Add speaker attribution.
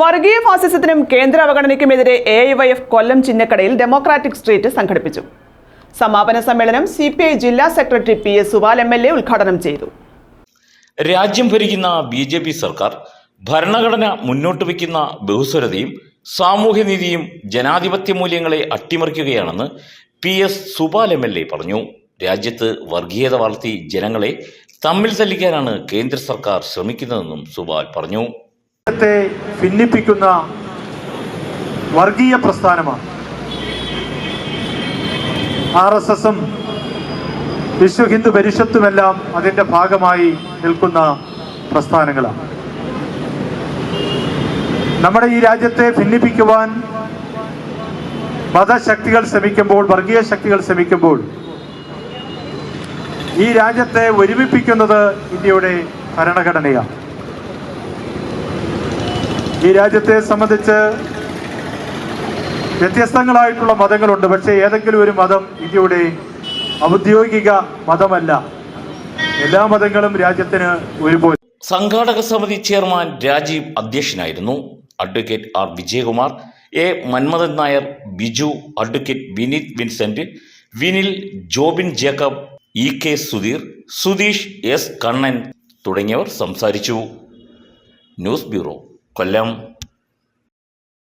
Speaker 1: വർഗീയ ഫാസിസത്തിനും കേന്ദ്ര അവഗണനയ്ക്കുമെതിരെ എ വൈ എഫ് കൊല്ലം ചിന്നക്കടയിൽ ഡെമോക്രാറ്റിക് സ്ട്രീറ്റ് സംഘടിപ്പിച്ചു. സമാപന സമ്മേളനം സി പി ഐ ജില്ലാ secretary P S Subal M L A ഉദ്ഘാടനം ചെയ്തു.
Speaker 2: രാജ്യം ഭരിക്കുന്ന ബി ജെ പി സർക്കാർ ഭരണഘടന മുന്നോട്ട് വയ്ക്കുന്ന ബഹുസ്വരതയും സാമൂഹ്യനീതിയും ജനാധിപത്യ മൂല്യങ്ങളെ അട്ടിമറിക്കുകയാണെന്ന് P S Subal M L A പറഞ്ഞു. രാജ്യത്ത് വർഗീയത വളർത്തി ജനങ്ങളെ തമ്മിൽ തല്ലിക്കാനാണ് കേന്ദ്ര സർക്കാർ ശ്രമിക്കുന്നതെന്നും സുബാൽ പറഞ്ഞു.
Speaker 3: രാജ്യത്തെ ഭിന്നിപ്പിക്കുന്ന വർഗീയ പ്രസ്ഥാനമാണ്. ആർ എസ് എസും വിശ്വ ഹിന്ദു പരിഷത്തുമെല്ലാം അതിന്റെ ഭാഗമായി നിൽക്കുന്ന പ്രസ്ഥാനങ്ങളാണ്. നമ്മുടെ ഈ രാജ്യത്തെ ഭിന്നിപ്പിക്കുവാൻ മതശക്തികൾ ശ്രമിക്കുമ്പോൾ വർഗീയ ശക്തികൾ ശ്രമിക്കുമ്പോൾ ഈ രാജ്യത്തെ ഒരുമിപ്പിക്കുന്നത് ഇന്ത്യയുടെ ഭരണഘടനയാണ്. ഈ രാജ്യത്തെ സംബന്ധിച്ച് വ്യത്യസ്തങ്ങളായിട്ടുള്ള മതങ്ങളുണ്ട്. പക്ഷേ ഏതെങ്കിലും ഒരു മതം ഇന്ത്യയുടെ ഔദ്യോഗിക മതമല്ല. എല്ലാ മതങ്ങളും രാജ്യത്തിന് ഒരുപോലെ.
Speaker 2: സംഘാടക സമിതി ചെയർമാൻ രാജീവ് അധ്യക്ഷനായിരുന്നു. Advocate R Vijayakumar A Manmadhan Nair Biju advocate Vineeth Vincent Vinil Jobin Jacob E K Sudheer Sudheesh S Kannan തുടങ്ങിയവർ സംസാരിച്ചു. News bureau. കൊല്ലം